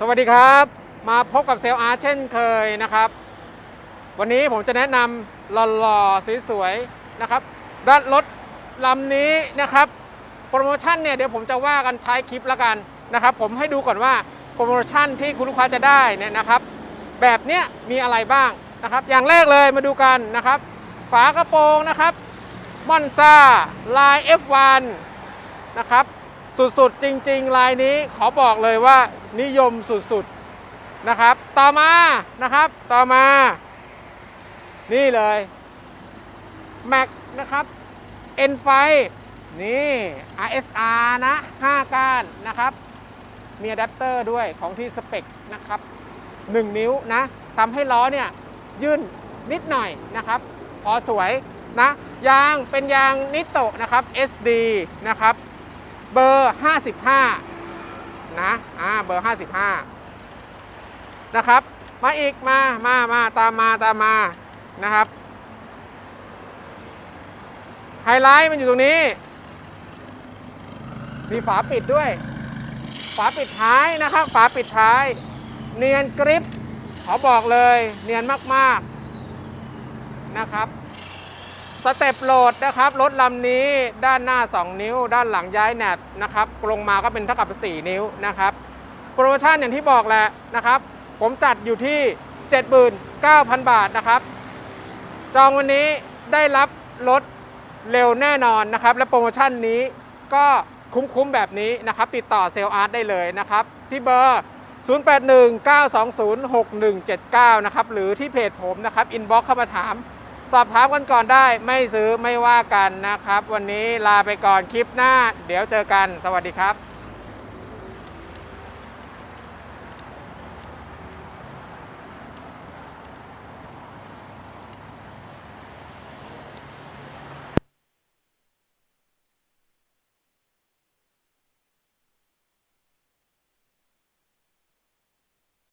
สวัสดีครับ มาพบกับเซลล์อาร์เช่นเคยนะครับ วันนี้ผมจะแนะนำหล่อๆสวยๆนะครับด้านรถลำนี้นะครับ โปรโมชั่นเนี่ยเดี๋ยวผมจะว่ากันท้ายคลิปแล้วกันนะครับ ผมให้ดูก่อนว่าโปรโมชั่นที่คุณลูกค้าจะได้เนี่ยนะครับ แบบเนี้ยมีอะไรบ้างนะครับ อย่างแรกเลยมาดูกันนะครับ ฝากระโปรงนะครับมอนซาลาย F1 นะครับ สุดๆ จริงๆ ลายนี้ขอบอกเลยว่านิยมสุดๆ นะครับ ต่อมานะครับ ต่อมา นี่เลย Mac นะครับ N5 นี่ RSR นะ 5 ก้านนะครับ มีอะแดปเตอร์ด้วยของที่สเปคนะครับ 1 นิ้วนะทำให้ล้อเนี่ยยื่นนิดหน่อยนะครับ พอสวยนะ ยางเป็นยางนิโตะนะครับ SD นะครับ เบอร์ 55 นะอ่าเบอร์ 55 นะครับ มาอีกมามามาตามมาตามมานะครับไฮไลท์มันอยู่ตรงนี้ มีฝาปิดด้วย ฝาปิดท้ายนะครับ ฝาปิดท้าย เนียนกริปขอบอกเลย เนียนมาก ๆ นะครับ สเต็ปโหลดนะครับรถลำนี้ด้านหน้า 2 นิ้ว ด้านหลังย้ายแหนบนะครับลงมาก็เป็นเท่ากับ 4 นิ้วนะครับโปรโมชั่นอย่างที่บอกแหละนะครับ ผมจัดอยู่ที่ 79,000 บาทนะครับ จองวันนี้ได้รับรถเร็วแน่นอนนะครับ และโปรโมชั่นนี้ก็คุ้มๆแบบนี้นะครับ ติดต่อเซลล์อาร์ตได้เลยนะครับ ที่เบอร์ 0819206179 นะครับ หรือที่เพจผมนะครับ อินบ็อกเข้ามาถาม สอบถามกันก่อนได้ไม่ซื้อไม่ว่ากันนะครับ วันนี้ลาไปก่อนคลิปหน้า เดี๋ยวเจอกันสวัสดีครับ